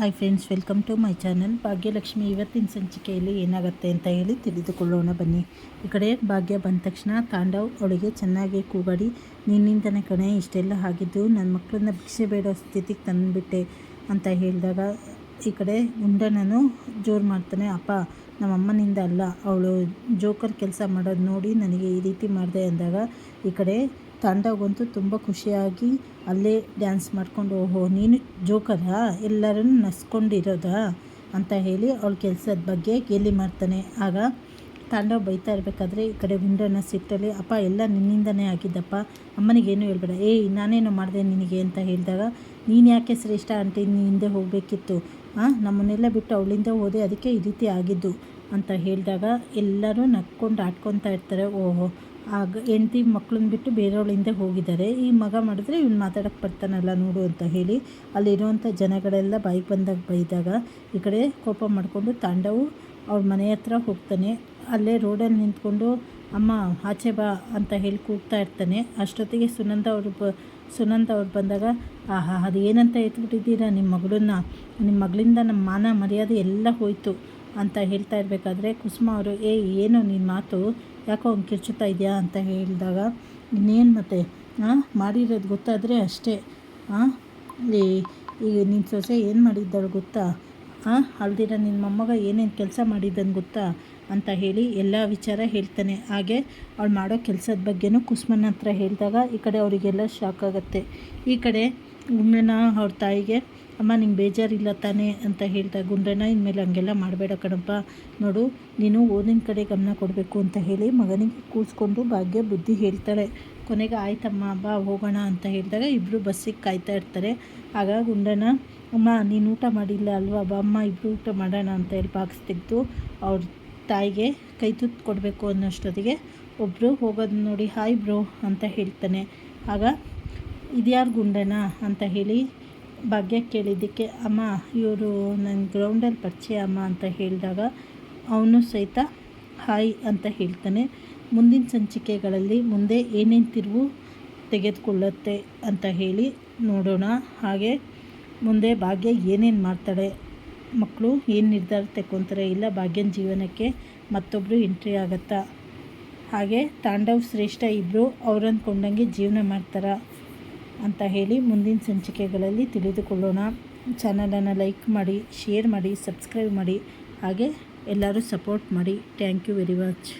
Hi friends welcome to my channel Bhagyalakshmi ಇವತ್ತಿನ ಸಂಚಿಕೆಯಲ್ಲಿ ಏನಾಗುತ್ತೆ ಅಂತ ಹೇಳಿ ತಿಳಿದುಕೊಳ್ಳೋಣ ಬನ್ನಿ. ಈ ಕಡೆ ಭಾಗ್ಯ ಬಂದ ತಕ್ಷಣ ತಾಂಡವ್ ಅವಳಿಗೆ ಚೆನ್ನಾಗಿ ಕೂಗಾಡಿ, ನಿನ್ನಿಂದನೇ ಕಣೆ, ಇಷ್ಟೆಲ್ಲ ಆಗಿದ್ದು ನನ್ನ ಮಕ್ಕಳನ್ನ ಭಿಕ್ಷೆ ಬೇಡೋ ಸ್ಥಿತಿಗೆ ತಂದುಬಿಟ್ಟೆ ಅಂತ ಹೇಳಿದಾಗ ಈ ಕಡೆ ಉಂಡನನು ಜೋರು ಮಾಡ್ತಾನೆ, ಅಪ್ಪ ನಮ್ಮ ಅಮ್ಮನಿಂದ ಅಲ್ಲ, ಅವಳು ಜೋಕರ್ ಕೆಲಸ ಮಾಡೋದು ನೋಡಿ ನನಗೆ ಈ ರೀತಿ ಮಾಡಿದೆ ಅಂದಾಗ ಈ ಕಡೆ ತಾಂಡವ್ಗಂತೂ ತುಂಬ ಖುಷಿಯಾಗಿ ಅಲ್ಲೇ ಡ್ಯಾನ್ಸ್ ಮಾಡ್ಕೊಂಡು, ಓಹೋ, ನೀನು ಜೋಕರಾ? ಎಲ್ಲರನ್ನು ನಸ್ಕೊಂಡಿರೋದಾ? ಅಂತ ಹೇಳಿ ಅವಳ ಕೆಲಸದ ಬಗ್ಗೆ ಗೇಲಿ ಮಾಡ್ತಾನೆ. ಆಗ ತಾಂಡವ್ ಬೈತಾ ಇರಬೇಕಾದ್ರೆ ಈ ಕಡೆ ವಿಂಡೋನ ಸಿಟ್ಟಲ್ಲಿ, ಅಪ್ಪ, ಎಲ್ಲ ನಿನ್ನಿಂದನೇ ಆಗಿದ್ದಪ್ಪ. ಅಮ್ಮನಿಗೇನು ಹೇಳ್ಬೇಡ. ಏಯ್ ನಾನೇನು ಮಾಡಿದೆ ನಿನಗೆ? ಅಂತ ಹೇಳಿದಾಗ, ನೀನು ಯಾಕೆ ಶ್ರೇಷ್ಠ ಆಂಟಿ? ನೀ ಹಿಂದೆ ಹೋಗಬೇಕಿತ್ತು. ಹಾಂ ನಮ್ಮನ್ನೆಲ್ಲ ಬಿಟ್ಟು ಅವಳಿಂದ ಹೋದೆ, ಅದಕ್ಕೆ ಈ ರೀತಿ ಆಗಿದ್ದು. ಅಂತ ಹೇಳಿದಾಗ ಎಲ್ಲರೂ ನಕ್ಕೊಂಡು ಆಡ್ಕೊತಾ ಇರ್ತಾರೆ. ಓಹೋ ಆಗ ಹೆಂಡತಿ ಮಕ್ಕಳನ್ನ ಬಿಟ್ಟು ಬೇರೆಯವಳ ಹಿಂದೆ ಹೋಗಿದ್ದಾರೆ. ಈ ಮಗ ಮಾಡಿದ್ರೆ ಇವ್ನು ಮಾತಾಡೋಕ್ಕೆ ಬರ್ತಾನಲ್ಲ ನೋಡು ಅಂತ ಹೇಳಿ ಅಲ್ಲಿರುವಂಥ ಜನಗಳೆಲ್ಲ ಬಾಯಿಗೆ ಬಂದಾಗ ಬೈದಾಗ ಈ ಕಡೆ ಕೋಪ ಮಾಡಿಕೊಂಡು ತಾಂಡವು ಅವ್ರ ಮನೆ ಹತ್ರ ಹೋಗ್ತಾನೆ. ಅಲ್ಲೇ ರೋಡಲ್ಲಿ ನಿಂತ್ಕೊಂಡು, ಅಮ್ಮ, ಆಚೆ ಬಾ ಅಂತ ಹೇಳಿ ಕೂಗ್ತಾ ಇರ್ತಾನೆ. ಅಷ್ಟೊತ್ತಿಗೆ ಸುನಂದ ಅವರು ಬ, ಸುನಂದ ಅವ್ರು ಬಂದಾಗ, ಆಹಾ ಅದು ಏನಂತ ಎತ್ಬಿಟ್ಟಿದ್ದೀರಾ? ನಿಮ್ಮ ಮಗಳನ್ನ ನಿಮ್ಮ ಮಗಳಿಂದ ನಮ್ಮ ಮಾನ ಮರ್ಯಾದೆ ಎಲ್ಲ ಹೋಯಿತು. ಅಂತ ಹೇಳ್ತಾ ಇರಬೇಕಾದ್ರೆ, ಕುಸುಮ ಅವರು, ಏ, ಏನು ನಿನ್ನ ಮಾತು? ಯಾಕೋ ಅವ್ನು ಕಿರ್ಚುತ್ತಾ ಇದೆಯಾ? ಅಂತ ಹೇಳಿದಾಗ, ಇನ್ನೇನು ಮತ್ತೆ? ಹಾಂ ಮಾಡಿರೋದು ಗೊತ್ತಾದರೆ ಅಷ್ಟೇ. ಹಾಂ ಈ ಈಗ ನಿನ್ನ ಸೊಸೆ ಏನು ಮಾಡಿದ್ದಾಳು ಗೊತ್ತಾ? ಹಾಂ ಅಲ್ದಿರ ನಿನ್ನ ಮೊಮ್ಮಗ ಏನೇನು ಕೆಲಸ ಮಾಡಿದ್ದನ್ನು ಗೊತ್ತಾ? ಅಂತ ಹೇಳಿ ಎಲ್ಲ ವಿಚಾರ ಹೇಳ್ತಾನೆ. ಹಾಗೆ ಅವಳು ಮಾಡೋ ಕೆಲಸದ ಬಗ್ಗೆನೂ ಕುಸುಮನ ಹತ್ರ ಹೇಳಿದಾಗ ಈ ಕಡೆ ಅವರಿಗೆಲ್ಲ ಶಾಕ್ ಆಗುತ್ತೆ. ಈ ಕಡೆ ಗುಂಡನ ಅವ್ರ ತಾಯಿಗೆ, ಅಮ್ಮ, ನಿಂಗೆ ಬೇಜಾರಿಲ್ಲ ತಾನೇ? ಅಂತ ಹೇಳ್ತಾ ಗುಂಡಣ್ಣ ಇನ್ಮೇಲೆ ಹಂಗೆಲ್ಲ ಮಾಡಬೇಡ ಕಣಪ್ಪ. ನೋಡು, ನೀನು ಓದಿನ ಕಡೆ ಗಮನ ಕೊಡಬೇಕು ಅಂತ ಹೇಳಿ ಮಗನಿಗೆ ಕೂರಿಸ್ಕೊಂಡು ಭಾಗ್ಯ ಬುದ್ಧಿ ಹೇಳ್ತಾಳೆ. ಕೊನೆಗೆ, ಆಯ್ತಮ್ಮ, ಬಾ, ಹೋಗೋಣ ಅಂತ ಹೇಳಿದಾಗ ಇಬ್ಬರು ಬಸ್ಸಿಗೆ ಕಾಯ್ತಾ ಇರ್ತಾರೆ. ಆಗ ಗುಂಡಣ್ಣ ಅಮ್ಮ, ನೀನು ಊಟ ಮಾಡಿಲ್ಲ ಅಲ್ವಾ? ಬಾ, ಅಮ್ಮ ಇಬ್ಬರು ಊಟ ಮಾಡೋಣ ಅಂತ ಹೇಳಿ ಬಾಕ್ಸ್ ತೆಗೆದು ಅವ್ರ ತಾಯಿಗೆ ಕೈ ತುತ್ತು ಕೊಡಬೇಕು ಅನ್ನೋಷ್ಟೊತ್ತಿಗೆ ಒಬ್ಬರು ಹೋಗೋದು ನೋಡಿ, ಹಾಯ್ ಬ್ರೋ ಅಂತ ಹೇಳ್ತಾನೆ. ಆಗ ಇದ್ಯಾರು ಗುಂಡೆನಾ ಅಂತ ಹೇಳಿ ಭಾಗ್ಯ ಕೇಳಿದ್ದಕ್ಕೆ, ಅಮ್ಮ, ಇವರು ನನ್ನ ಗ್ರೌಂಡಲ್ಲಿ ಪರಿಚಯ ಅಮ್ಮ ಅಂತ ಹೇಳಿದಾಗ ಅವನು ಸಹಿತ ಹಾಯ್ ಅಂತ ಹೇಳ್ತಾನೆ. ಮುಂದಿನ ಸಂಚಿಕೆಗಳಲ್ಲಿ ಮುಂದೆ ಏನೇನು ತಿರುವು ತೆಗೆದುಕೊಳ್ಳುತ್ತೆ ಅಂತ ಹೇಳಿ ನೋಡೋಣ. ಹಾಗೆ ಮುಂದೆ ಭಾಗ್ಯ ಏನೇನು ಮಾಡ್ತಾಳೆ ಮಕ್ಕಳು ಏನು ನಿರ್ಧಾರ ತೆಕ್ಕೊತಾರೆ ಇಲ್ಲ ಭಾಗ್ಯನ ಜೀವನಕ್ಕೆ ಮತ್ತೊಬ್ಬರು ಎಂಟ್ರಿ ಆಗುತ್ತಾ? ಹಾಗೆ ತಾಂಡವ್ ಶ್ರೇಷ್ಠ ಇಬ್ಬರು ಅವ್ರು ಜೀವನ ಮಾಡ್ತಾರಾ? ಅಂತ ಹೇಳಿ ಮುಂದಿನ ಸಂಚಿಕೆಗಳಲ್ಲಿ ತಿಳಿದುಕೊಳ್ಳೋಣ. ಚಾನಲನ್ನು ಲೈಕ್ ಮಾಡಿ, ಶೇರ್ ಮಾಡಿ, ಸಬ್ಸ್ಕ್ರೈಬ್ ಮಾಡಿ, ಹಾಗೆ ಎಲ್ಲರೂ ಸಪೋರ್ಟ್ ಮಾಡಿ. Thank you very much.